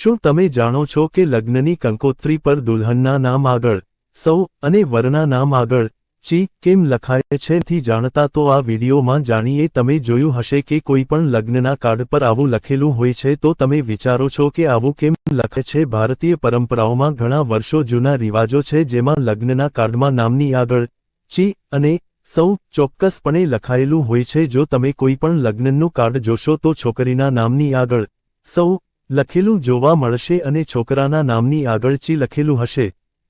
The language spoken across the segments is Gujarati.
શું તમે જાણો છો કે લગ્નની કંકોત્રી પર દુલ્હનના નામ આગળ, સૌ અને વરના નામ આગળ, ચી કેમ લખાય છે થી જાણતા તો આ વિડીયોમાં જાણીએ તમે જોયું હશે કે કોઈ પણ લગ્નના કાર્ડ પર આવું લખેલું હોય છે તો તમે વિચારો છો કે આવું કેમ લખે છે. ભારતીય પરંપરાઓમાં ઘણા વર્ષો જૂના રિવાજો છે જેમાં લગ્નના કાર્ડમાં નામની આગળ, ચી અને સૌ ચોક્કસપણે લખાયેલું હોય છે. જો તમે કોઈ પણ લગ્નનું કાર્ડ જોશો તો છોકરીના નામની આગળ, સૌ લખેલું જોવા મળશે અને છોકરાના નામની આગળ ચી લખેલું હશે,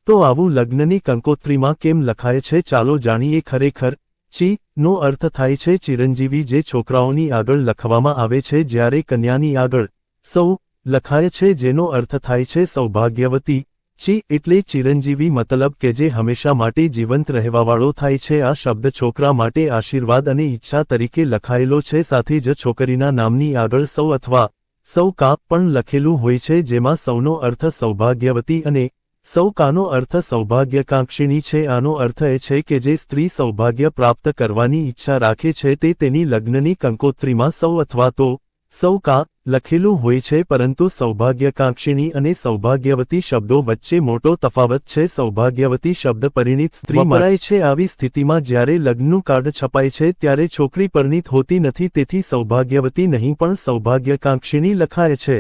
તો આવું લગ્નની કંકોત્રીમાં કેમ લખાય છે ચાલો જાણીએ ખરેખર, ચી, નો અર્થ થાય છે ચિરંજીવી જે છોકરાઓની આગળ લખવામાં આવે છે જ્યારે કન્યાની આગળ, સૌ, લખાય છે જેનો અર્થ થાય છે સૌભાગ્યવતી, ચી એટલે ચિરંજીવી મતલબ કે જે હંમેશા માટે જીવંત રહેવાવાળો થાય છે આ શબ્દ છોકરા માટે આશીર્વાદ અને ઈચ્છા તરીકે લખાયેલો છે સાથે જ છોકરીના નામની આગળ સૌ અથવા સૌ કા પણ લખેલું હોય છે જેમાં સૌનો અર્થ સૌભાગ્યવતી અને સૌ કાનો અર્થ સૌભાગ્યકાંક્ષિણી છે. આનો અર્થ એ છે કે જે સ્ત્રી સૌભાગ્ય પ્રાપ્ત કરવાની ઈચ્છા રાખે છે તે તેની લગ્નની કંકોત્રીમાં સૌ અથવા તો સૌ કા લખેલું હોય છે પરંતુ સૌભાગ્યકાંક્ષિણી અને સૌભાગ્યવતી શબ્દો વચ્ચે મોટો તફાવત છે. સૌભાગ્યવતી શબ્દ પરિણીત સ્ત્રી મરાય છે આવી સ્થિતિમાં જ્યારે લગ્નનું કાર્ડ છપાય છે ત્યારે છોકરી પરિણીત હોતી નથી તેથી સૌભાગ્યવતી નહીં પણ સૌભાગ્યકાંક્ષિણી લખાય છે.